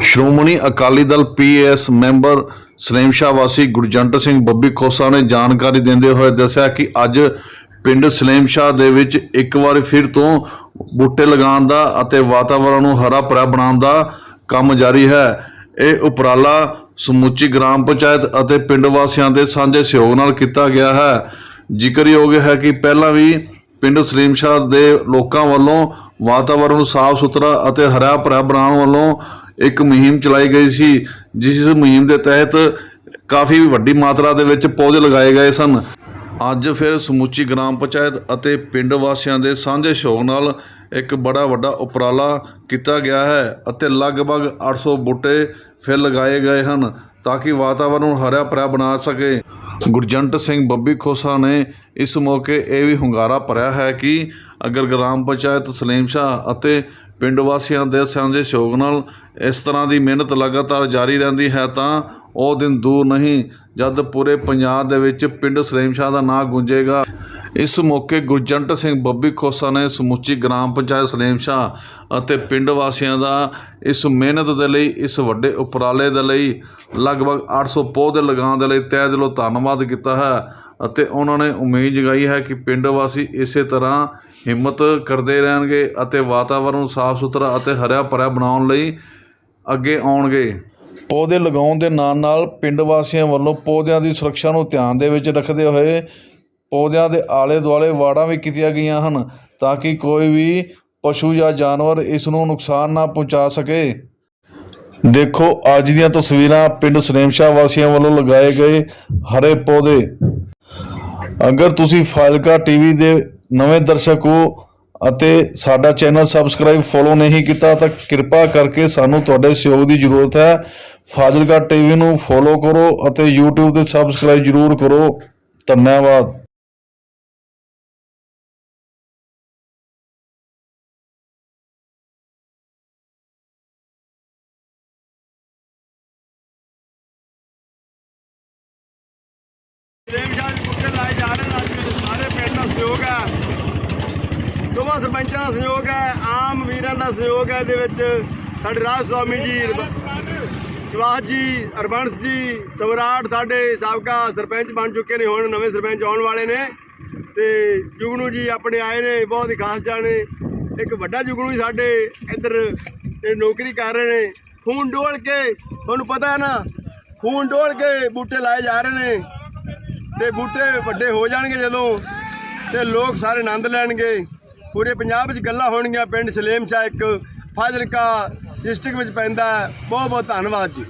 Shiromani Akali Dal PS member Salemshah ਵਾਸੀ ਗੁਰਜੰਟ ਸਿੰਘ ਬੱਬੀ ਖੋਸਾ ਨੇ ਜਾਣਕਾਰੀ ਦਿੰਦੇ ਹੋਏ ਦੱਸਿਆ ਕਿ ਅੱਜ ਪਿੰਡ ਸਲੇਮਸ਼ਾਹ ਦੇ ਵਿੱਚ ਇੱਕ ਵਾਰ ਫਿਰ ਤੋਂ ਬੂਟੇ ਲਗਾਉਣ ਦਾ ਅਤੇ ਵਾਤਾਵਰਣ ਨੂੰ ਹਰਾ ਭਰਾ ਬਣਾਉਣ ਦਾ ਕੰਮ ਜਾਰੀ ਹੈ। ਇਹ ਉਪਰਾਲਾ ਸਮੁੱਚੀ ਗ੍ਰਾਮ ਪੰਚਾਇਤ ਅਤੇ ਪਿੰਡ ਵਾਸੀਆਂ ਦੇ ਸਾਂਝੇ ਸਹਿਯੋਗ ਨਾਲ ਕੀਤਾ ਗਿਆ ਹੈ। ਜ਼ਿਕਰਯੋਗ ਹੈ ਕਿ ਪਹਿਲਾਂ ਵੀ ਪਿੰਡ ਸਲੀਮਸ਼ਾਹ ਦੇ ਲੋਕਾਂ ਵੱਲੋਂ ਵਾਤਾਵਰਣ ਨੂੰ ਸਾਫ਼ ਸੁਥਰਾ ਅਤੇ ਹਰਾ ਭਰਾ ਬਣਾਉਣ ਵੱਲੋਂ ਇੱਕ ਮੁਹਿੰਮ ਚਲਾਈ ਗਈ ਸੀ, ਜਿਸ ਮੁਹਿੰਮ ਦੇ ਤਹਿਤ ਕਾਫੀ ਵੱਡੀ ਮਾਤਰਾ ਦੇ ਵਿੱਚ ਪੌਦੇ ਲਗਾਏ ਗਏ ਸਨ। ਅੱਜ ਫਿਰ ਸਮੁੱਚੀ ਗ੍ਰਾਮ ਪੰਚਾਇਤ ਅਤੇ ਪਿੰਡ ਵਾਸੀਆਂ ਦੇ ਸਾਂਝੇ ਸ਼ੌਕ ਨਾਲ ਇੱਕ ਬੜਾ ਵੱਡਾ ਉਪਰਾਲਾ ਕੀਤਾ ਗਿਆ ਹੈ ਅਤੇ ਲਗਭਗ 800 ਬੂਟੇ ਫਿਰ ਲਗਾਏ ਗਏ ਹਨ ਤਾਂ ਕਿ ਵਾਤਾਵਰਣ ਨੂੰ ਹਰਿਆ ਭਰਿਆ ਬਣਾ ਸਕੇ। ਗੁਰਜੰਟ ਸਿੰਘ ਬੱਬੀ ਖੋਸਾ ਨੇ ਇਸ ਮੌਕੇ ਇਹ ਵੀ ਹੁੰਗਾਰਾ ਭਰਿਆ ਹੈ ਕਿ ਅਗਰ ਗ੍ਰਾਮ ਪੰਚਾਇਤ ਸਲੀਮ ਸ਼ਾਹ ਅਤੇ ਪਿੰਡ ਵਾਸੀਆਂ ਦੇ ਸਾਂਝੇ ਸਹਿਯੋਗ ਨਾਲ ਇਸ ਤਰ੍ਹਾਂ ਦੀ ਮਿਹਨਤ ਲਗਾਤਾਰ ਜਾਰੀ ਰਹਿੰਦੀ ਹੈ ਤਾਂ ਉਹ ਦਿਨ ਦੂਰ ਨਹੀਂ, ਜਦ ਪੂਰੇ ਪੰਜਾਬ ਦੇ ਵਿੱਚ ਪਿੰਡ ਸਲੀਮ ਸ਼ਾਹ ਦਾ ਨਾਂ ਗੂੰਜੇਗਾ। ਇਸ ਮੌਕੇ ਗੁਰਜੰਟ ਸਿੰਘ ਬੱਬੀ ਖੋਸਾ ਨੇ ਸਮੁੱਚੀ ਗ੍ਰਾਮ ਪੰਚਾਇਤ ਸਲੀਮ ਅਤੇ ਪਿੰਡ ਵਾਸੀਆਂ ਦਾ ਇਸ ਮਿਹਨਤ ਦੇ ਲਈ, ਇਸ ਵੱਡੇ ਉਪਰਾਲੇ ਦੇ ਲਈ ਲਗਭਗ 800 ਪੌਦੇ ਲਗਾਉਣ ਦੇ ਲਈ ਤਹਿ ਦਿਲੋਂ ਧੰਨਵਾਦ ਕੀਤਾ ਹੈ ਅਤੇ ਉਹਨਾਂ ਨੇ ਉਮੀਦ ਜਗਾਈ ਹੈ ਕਿ ਪਿੰਡ ਵਾਸੀ ਇਸੇ ਤਰ੍ਹਾਂ ਹਿੰਮਤ ਕਰਦੇ ਰਹਿਣਗੇ ਅਤੇ ਵਾਤਾਵਰਣ ਨੂੰ ਸਾਫ਼ ਸੁਥਰਾ ਅਤੇ ਹਰਿਆ ਭਰਿਆ ਬਣਾਉਣ ਲਈ ਅੱਗੇ ਆਉਣਗੇ। ਪੌਦੇ ਲਗਾਉਣ ਦੇ ਨਾਲ ਨਾਲ ਪਿੰਡ ਵਾਸੀਆਂ ਵੱਲੋਂ ਪੌਦਿਆਂ ਦੀ ਸੁਰੱਖਿਆ ਨੂੰ ਧਿਆਨ ਦੇ ਵਿੱਚ ਰੱਖਦੇ ਹੋਏ ਪੌਦਿਆਂ ਦੇ ਆਲੇ ਦੁਆਲੇ ਵਾੜਾਂ ਵੀ ਕੀਤੀਆਂ ਗਈਆਂ ਹਨ ਤਾਂ ਕਿ ਕੋਈ ਵੀ ਪਸ਼ੂ ਜਾਂ ਜਾਨਵਰ ਇਸ ਨੂੰ ਨੁਕਸਾਨ ਨਾ ਪਹੁੰਚਾ ਸਕੇ। ਦੇਖੋ, ਅੱਜ ਦੀਆਂ ਤਸਵੀਰਾਂ ਪਿੰਡ ਸਨੇਮਸ਼ਾ ਵਾਸੀਆਂ ਵੱਲੋਂ ਲਗਾਏ ਗਏ ਹਰੇ ਪੌਦੇ। ਅਗਰ ਤੁਸੀਂ ਫਾਜ਼ਿਲਕਾ ਟੀਵੀ ਦੇ ਨਵੇਂ ਦਰਸ਼ਕ ਹੋ ਅਤੇ ਸਾਡਾ ਚੈਨਲ ਸਬਸਕ੍ਰਾਈਬ ਫੋਲੋ ਨਹੀਂ ਕੀਤਾ, ਤਾਂ ਕਿਰਪਾ ਕਰਕੇ ਸਾਨੂੰ ਤੁਹਾਡੇ ਸਹਿਯੋਗ ਦੀ ਜ਼ਰੂਰਤ ਹੈ। ਫਾਜ਼ਿਲਕਾ ਟੀਵੀ ਨੂੰ ਫੋਲੋ ਕਰੋ ਅਤੇ YouTube ਤੇ ਸਬਸਕ੍ਰਾਈਬ ਜ਼ਰੂਰ ਕਰੋ। ਧੰਨਵਾਦ। ਪ੍ਰੇਮ ਸ਼ਾਹ ਜੀ ਬੁੱਕੇ ਲਾਏ ਜਾ ਰਹੇ ਨੇ ਅੱਜ ਸਾਰੇ ਪਿੰਡ ਦਾ ਸਹਿਯੋਗ ਹੈ। ਦੋਵਾਂ ਸਰਪੰਚਾਂ ਦਾ ਸਹਿਯੋਗ ਹੈ, ਆਮ ਵੀਰਾਂ ਦਾ ਸਹਿਯੋਗ ਹੈ ਇਹਦੇ ਵਿੱਚ। ਸਾਡੇ ਰਾਜ ਸਵਾਮੀ ਜੀ ਸ਼ਿਵਾਜ ਜੀ, ਹਰਬੰਸ ਜੀ, ਸਮਰਾਟ ਸਾਡੇ ਸਾਬਕਾ ਸਰਪੰਚ ਬਣ ਚੁੱਕੇ ਨੇ, ਹੁਣ ਨਵੇਂ ਸਰਪੰਚ ਆਉਣ ਵਾਲੇ ਨੇ। ਤੇ ਜੁਗਨੂ ਜੀ ਆਪਣੇ ਆਏ ਨੇ, ਬਹੁਤ ਹੀ ਖਾਸ ਜਾਣੇ ਇੱਕ ਵੱਡਾ ਜੁਗਨੂ ਜੀ ਸਾਡੇ ਇੱਧਰ ਇਹ ਨੌਕਰੀ ਕਰ ਰਹੇ ਨੇ। ਖੂਨ ਡੋਲ ਕੇ, ਤੁਹਾਨੂੰ ਪਤਾ ਹੈ ਨਾ, ਖੂਨ ਡੋਲ ਕੇ ਬੂਟੇ ਲਾਏ ਜਾ ਰਹੇ ਨੇ। ਤੇ ਬੂਟੇ ਵੱਡੇ ਹੋ ਜਾਣਗੇ ਜਦੋਂ ਤੇ ਲੋਕ ਸਾਰੇ ਆਨੰਦ ਲੈਣਗੇ। ਪੂਰੇ ਪੰਜਾਬ ਵਿੱਚ ਗੱਲਾਂ ਹੋਣਗੀਆਂ, ਪਿੰਡ ਸਲੇਮ ਸ਼ਾਹ ਇੱਕ, ਫਾਜ਼ਿਲਕਾ ਡਿਸਟ੍ਰਿਕਟ ਵਿੱਚ ਪੈਂਦਾ ਬਹੁਤ ਬਹੁਤ ਧੰਨਵਾਦ ਜੀ।